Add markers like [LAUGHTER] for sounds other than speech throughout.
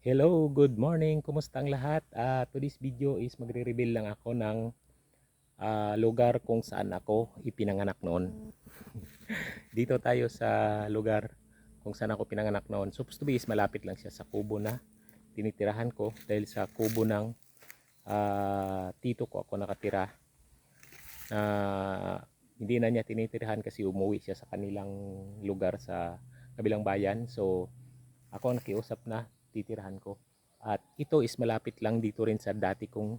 Hello, good morning. Kumusta ang lahat? Ah, to this video is magre-reveal lang ako ng ah, lugar kung saan ako ipinanganak noon. [LAUGHS] Dito tayo sa lugar kung saan ako pinanganak noon. Supposed to be is malapit lang siya sa kubo na tinitirahan ko dahil sa kubo ng ah, tito ko ako nakatira. Ah, hindi na niya tinitirahan kasi umuwi siya sa kanilang lugar sa kabilang bayan. So, ako nakiusap na titirahan ko. At ito is malapit lang dito rin sa dati kong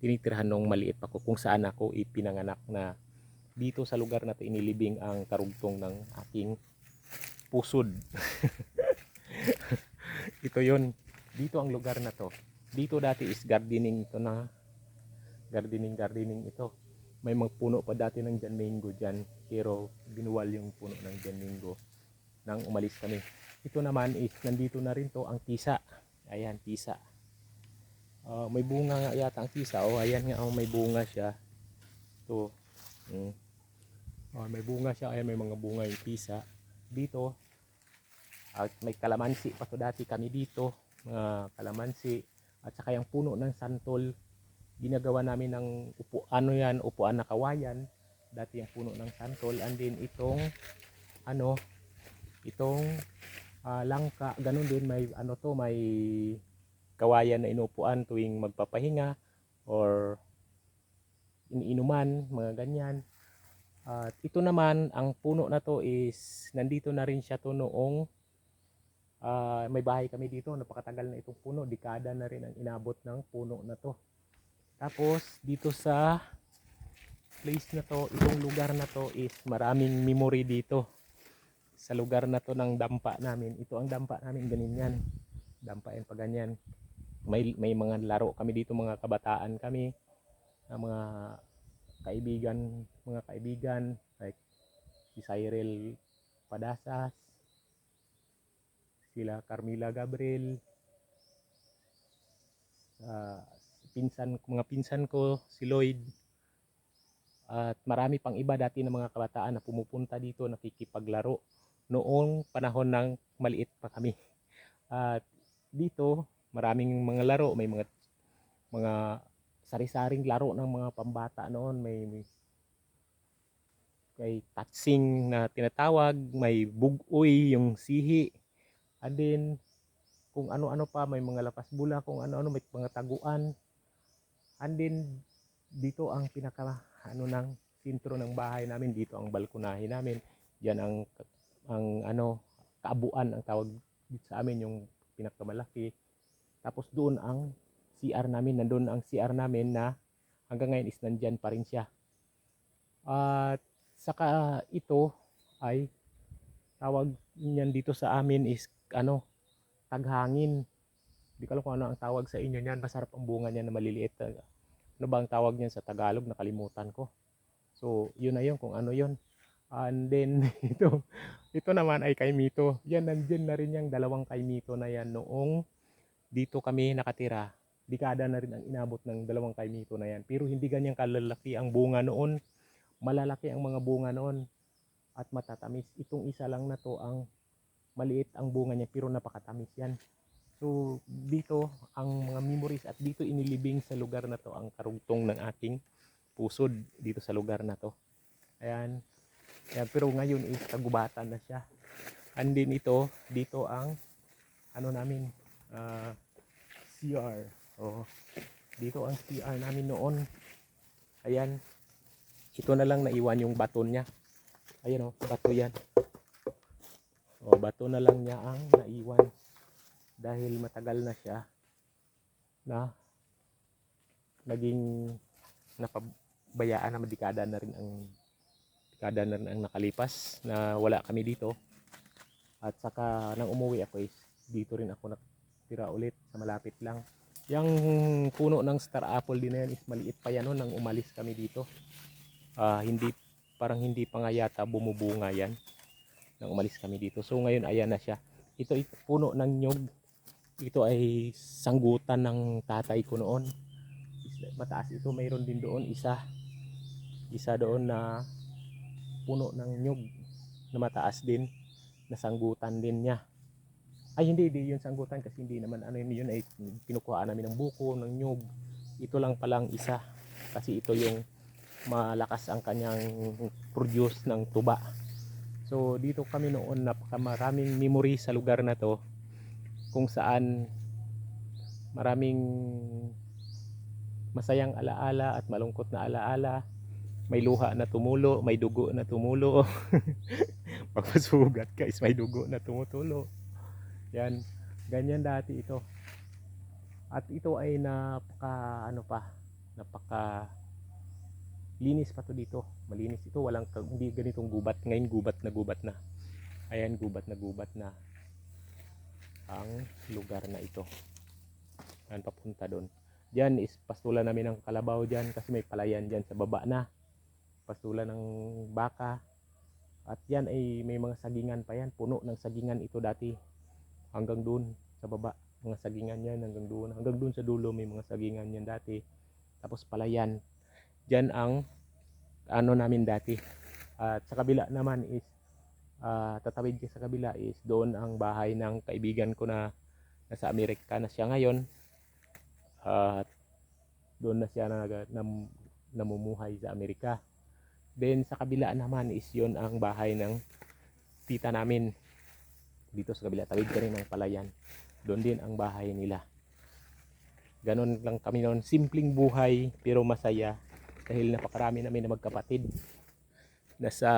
tinitirahan nung maliit pa ko kung saan ako ipinanganak na dito sa lugar na to inilibing ang karugtong ng aking pusod. [LAUGHS] ito yon Dito ang lugar na to. Dito dati is gardening ito na gardening gardening ito. May mga puno pa dati ng Jan Mango dyan pero binuwal yung puno ng Jan Mango nang umalis kami. Ito naman is nandito na rin to ang tisa. Ayan, tisa. Ah, may bunga nga yata ang tisa. Oh, ayan nga oh, may bunga siya. To. Mm. Oh, may bunga siya. Ayan, may mga bunga yung tisa. Dito. At may kalamansi pa to dati kami dito. Mga kalamansi. At saka yung puno ng santol. Ginagawa namin ng upo, ano yan, upuan na kawayan. Dati yung puno ng santol. And then itong ano, itong ah, langka, ganun din may ano to, may kawayan na inupuan tuwing magpapahinga or iniinuman, mga ganyan. At ito naman, ang puno na to is nandito na rin siya to noong ah, may bahay kami dito, napakatagal na itong puno, dekada na rin ang inabot ng puno na to. Tapos dito sa place na to, itong lugar na to is maraming memory dito sa lugar na to ng dampa namin. Ito ang dampa namin ganyan. Dampa yan pa ganyan. May may mga laro kami dito mga kabataan kami mga kaibigan, mga kaibigan like si Cyril Padasas, sila Carmila Gabriel, ah, pinsan mga pinsan ko si Lloyd at marami pang iba dati ng mga kabataan na pumupunta dito nakikipaglaro noong panahon ng maliit pa kami. At dito, maraming mga laro, may mga mga sari-saring laro ng mga pambata noon, may, may may tatsing na tinatawag, may bugoy, yung sihi. And then, kung ano-ano pa, may mga lapas bula, kung ano-ano, may mga taguan. And then, dito ang pinaka, ano ng sintro ng bahay namin, dito ang balkonahe namin. Yan ang ang ano kaabuan ang tawag sa amin yung pinakamalaki tapos doon ang CR namin nandoon ang CR namin na hanggang ngayon is nandyan pa rin siya. At saka ito ay tawag niyan dito sa amin is ano taghangin. Di ko alam kung ano ang tawag sa inyo niyan. Masarap ang bunga niyan na maliliit. Ano ba ang tawag niyan sa Tagalog? Nakalimutan ko. So yun na yun kung ano yun And then [LAUGHS] ito, ito naman ay kay Mito. Yan nandiyan na rin yung dalawang kay Mito na yan noong dito kami nakatira. Dekada na rin ang inabot ng dalawang kay Mito na yan. Pero hindi ganyan kalalaki ang bunga noon. Malalaki ang mga bunga noon at matatamis. Itong isa lang na to ang maliit ang bunga niya pero napakatamis yan. So dito ang mga memories at dito inilibing sa lugar na to ang karugtong ng aking pusod dito sa lugar na to. Ayan, yan, pero ngayon is kagubatan na siya. And then ito, dito ang ano namin, ah, CR. Oh, dito ang CR namin noon. Ayan. Ito na lang naiwan yung baton niya. Ayan oh, bato yan. Oh, bato na lang niya ang naiwan. Dahil matagal na siya na naging napabayaan na madikada na rin ang dekada na ang nakalipas na wala kami dito. At saka nang umuwi ako is dito rin ako nakatira ulit sa malapit lang. Yung puno ng star apple din na yan is maliit pa yan no, nang umalis kami dito. Ah, hindi parang hindi pa nga yata bumubunga yan nang umalis kami dito. So ngayon ayan na siya. Ito ay puno ng nyog. Ito ay sanggutan ng tatay ko noon. Mataas ito, mayroon din doon isa. Isa doon na puno ng nyug na mataas din nasanggutan din niya Ay hindi, hindi yun sanggutan kasi hindi naman ano yun, yun ay kinukuha namin ng buko, ng nyug. Ito lang palang isa kasi ito yung malakas ang kanyang produce ng tuba. So dito kami noon napakamaraming memory sa lugar na to kung saan maraming masayang alaala at malungkot na alaala. May luha na tumulo, may dugo na tumulo. [LAUGHS] Pagpasugat ka is may dugo na tumutulo. Yan, ganyan dati ito. At ito ay napaka ano pa, napaka linis pa to dito. Malinis ito, walang hindi ganitong gubat. Ngayon gubat na gubat na. Ayan, gubat na gubat na ang lugar na ito. Yan papunta doon. Diyan is pastula namin ng kalabaw diyan kasi may palayan diyan sa baba na. Pastula ng baka. At yan ay may mga sagingan pa yan. Puno ng sagingan ito dati. Hanggang doon sa baba. Mga sagingan yan hanggang doon. Hanggang doon sa dulo may mga sagingan yan dati. Tapos palayan. Diyan ang ano namin dati. At sa kabila naman is ah, tatawid ka sa kabila is doon ang bahay ng kaibigan ko na nasa Amerika na siya ngayon. At doon na siya nag, nam, namumuhay sa Amerika. Then sa kabila naman is yon ang bahay ng tita namin. Dito sa kabila, tawid ka rin ng palayan. Doon din ang bahay nila. Ganon lang kami noon. Simpleng buhay pero masaya. Dahil napakarami namin na magkapatid. Nasa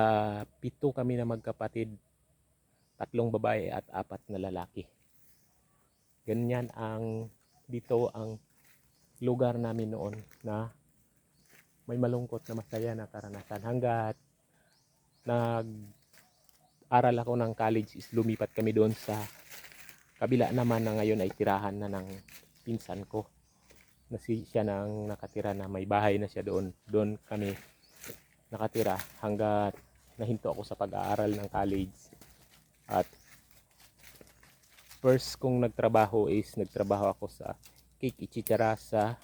pito kami na magkapatid. Tatlong babae at apat na lalaki. Ganyan ang dito ang lugar namin noon na may malungkot na masaya na karanasan. Hanggat nag aral ako ng college is lumipat kami doon sa kabila naman na ngayon ay tirahan na ng pinsan ko. Na si siya nang nakatira na may bahay na siya doon. Doon kami nakatira hanggat nahinto ako sa pag-aaral ng college. At first kong nagtrabaho is nagtrabaho ako sa Cake Ichichara sa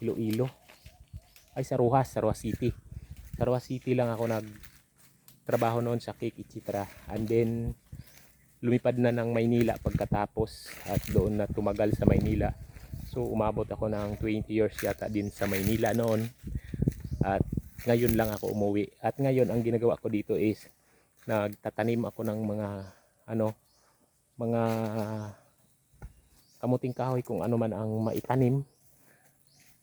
Iloilo ay sa Ruas, sa Ruas City. Sa Ruas City lang ako nagtrabaho noon sa Cake Ichitra. And then lumipad na ng Maynila pagkatapos at doon na tumagal sa Maynila. So umabot ako ng 20 years yata din sa Maynila noon. At ngayon lang ako umuwi. At ngayon ang ginagawa ko dito is nagtatanim ako ng mga ano mga kamuting kahoy kung ano man ang maitanim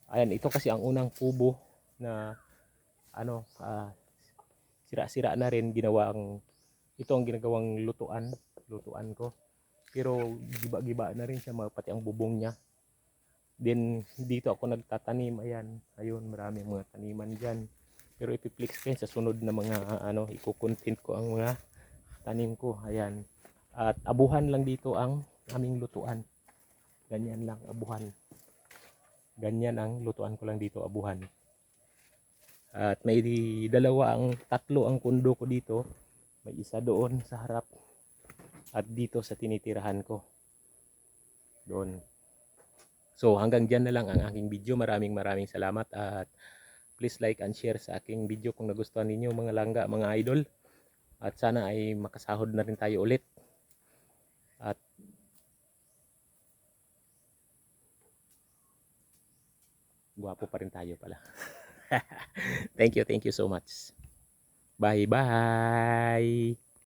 Ayan, ito kasi ang unang kubo na ano, ah, sira-sira na rin ginawang ito ang ginagawang lutuan, lutuan ko. Pero giba-giba na rin siya mga pati ang bubong niya. Then dito ako nagtatanim, ayan, ayun, maraming mga taniman diyan. Pero ipiplex ko sa sunod na mga ano, iko-content ko ang mga tanim ko, ayan. At abuhan lang dito ang aming lutuan. Ganyan lang, abuhan ganyan ang lutuan ko lang dito abuhan. At may dalawa ang tatlo ang kundo ko dito. May isa doon sa harap at dito sa tinitirahan ko. Doon. So hanggang dyan na lang ang aking video. Maraming maraming salamat at please like and share sa aking video kung nagustuhan ninyo mga langga mga idol. At sana ay makasahod na rin tayo ulit. At Gwapo pa rin tayo pala. [LAUGHS] thank you, thank you so much. Bye bye.